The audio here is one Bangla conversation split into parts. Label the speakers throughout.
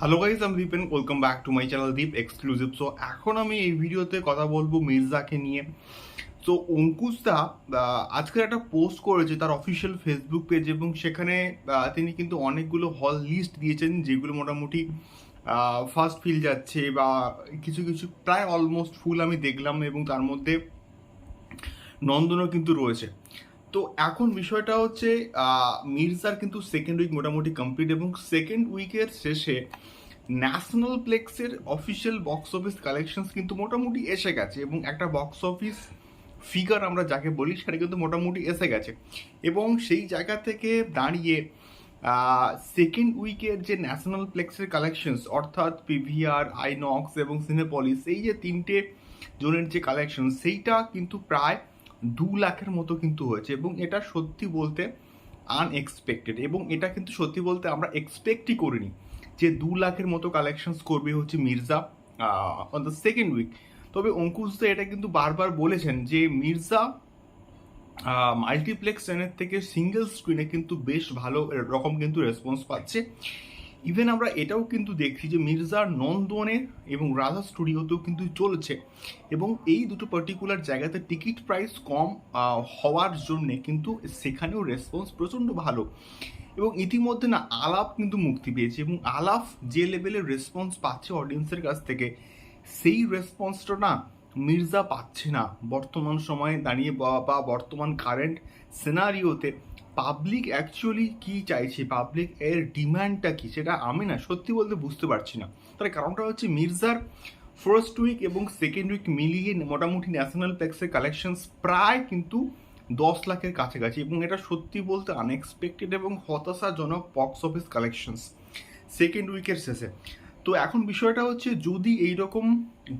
Speaker 1: হ্যালো গাইজ আমি Dipen welcome back to my channel Deep exclusive so এখন আমি এই ভিডিওতে কথা বলব মির্জাকে নিয়ে। তো অঙ্কুশদা আজকের একটা পোস্ট করেছে তার অফিসিয়াল ফেসবুক পেজ এবং সেখানে তিনি কিন্তু অনেকগুলো হল লিস্ট দিয়েছেন, যেগুলো মোটামুটি ফার্স্ট ফিল যাচ্ছে বা কিছু কিছু প্রায় অলমোস্ট ফুল আমি দেখলাম এবং তার মধ্যে নন্দনও কিন্তু রয়েছে। তো এখন বিষয়টা হচ্ছে মির্জার কিন্তু সেকেন্ড উইক মোটামুটি কমপ্লিট এবং সেকেন্ড উইকের শেষে ন্যাশনাল প্লেক্সের অফিসিয়াল বক্স অফিস কালেকশনস কিন্তু মোটামুটি এসে গেছে এবং একটা বক্স অফিস ফিগার আমরা যাকে বলি সেটা কিন্তু মোটামুটি এসে গেছে। এবং সেই জায়গা থেকে দাঁড়িয়ে সেকেন্ড উইকের যে ন্যাশনাল প্লেক্সের কালেকশনস অর্থাৎ পিভিআর আইনক্স এবং সিনেপলিস এই যে তিনটে জোনের যে কালেকশন সেইটা কিন্তু প্রায় দু লাখের মতো কিন্তু হয়েছে এবং এটা সত্যি বলতে আনএক্সপেক্টেড এবং এটা কিন্তু সত্যি বলতে আমরা এক্সপেক্টই করিনি যে দু লাখের মতো কালেকশনস করবে হচ্ছে Mirza on the second week তবে অঙ্কুশ দা এটা কিন্তু বারবার বলেছেন যে মির্জা মাল্টিপ্লেক্স চ্যানেল থেকে সিঙ্গেল স্ক্রিনে কিন্তু বেশ ভালো রকম কিন্তু রেসপন্স পাচ্ছে। ইভেন আমরা এটাও কিন্তু দেখছি যে মির্জার নন্দনের এবং রাধা স্টুডিওতেও কিন্তু চলছে। এবং এই দুটো পার্টিকুলার জায়গাতে টিকিট প্রাইস কম হওয়ার জন্যে কিন্তু সেখানেও রেসপন্স প্রচণ্ড ভালো। এবং ইতিমধ্যে না আলাপ কিন্তু মুক্তি পেয়েছে এবং আলাপ যে লেভেলের রেসপন্স পাচ্ছে অডিয়েন্সের কাছ থেকে, সেই রেসপন্সটা না মির্জা পাচ্ছে না। বর্তমান সময়ে দাঁড়িয়ে বা বর্তমান কারেন্ট সিনারিওতে পাবলিক অ্যাকচুয়ালি কি চাইছে? পাবলিক এর ডিমান্ডটা কি? সেটা আমি না, সত্যি বলতে বুঝতে পারছি না। তার কারণটা হচ্ছে মির্জার ফার্স্ট উইক এবং সেকেন্ড উইক মিলিয়ে মোটামুটি ন্যাশনাল প্লেক্সের কালেকশনস প্রায় কিন্তু দশ লাখের কাছাকাছি এবং এটা সত্যি বলতে আনএক্সপেক্টেড এবং হতাশাজনক বক্স অফিস কালেকশনস সেকেন্ড উইকের শেষে। তো এখন বিষয়টা হচ্ছে যদি এইরকম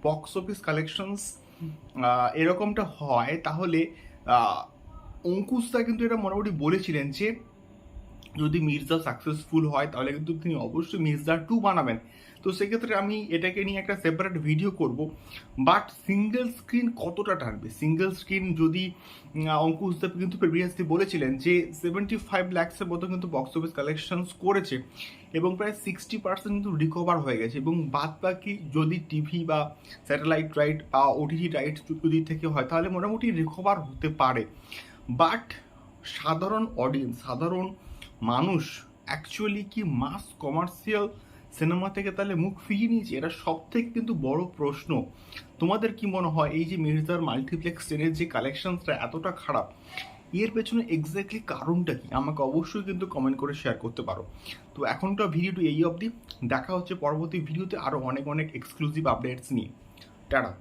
Speaker 1: বক্স অফিস কালেকশনস এরকমটা হয়, তাহলে অঙ্কুশদা কিন্তু এটা মোটামুটি বলেছিলেন যে, যদি মির্জা সাকসেসফুল হয়, তাহলে কিন্তু তিনি অবশ্যই মির্জা টু বানাবেন। তো সেক্ষেত্রে আমি এটাকে নিয়ে একটা সেপারেট ভিডিও করব। বাট সিঙ্গেল স্ক্রিন কতটা টানবে? সিঙ্গেল স্ক্রিন যদি অঙ্কুশ দেব কিন্তু প্রিভিয়াসলি বলেছিলেন যে সেভেন্টি ফাইভ ল্যাক্সের মতো কিন্তু বক্স অফিস কালেকশনস করেছে এবং প্রায় সিক্সটি পার্সেন্ট কিন্তু রিকভার হয়ে গেছে এবং বাদ বাকি যদি টিভি বা স্যাটেলাইট রাইট বা ওটিটি রাইট যদি থেকে হয়, তাহলে মোটামুটি রিকভার হতে পারে। বাট সাধারণ অডিয়েন্স সাধারণ মানুষ অ্যাকচুয়ালি কি মাস কমার্শিয়াল সিনেমা থেকে তাহলে মুখ ফিরিয়ে নিয়েছে? এটা সব থেকে কিন্তু বড় প্রশ্ন। তোমাদের কি মনে হয় এই যে মির্জার মাল্টিপ্লেক্স ট্রেনের যে কালেকশনসটা এতটা খারাপ, এর পেছনে এক্স্যাক্টলি কারণটা কি? আমাকে অবশ্যই কিন্তু কমেন্ট করে শেয়ার করতে পারো। তো এখনকার ভিডিওটি এই অবধি। দেখা হচ্ছে পরবর্তী ভিডিওতে আরও অনেক অনেক এক্সক্লুসিভ আপডেটস নিয়ে। টাটা।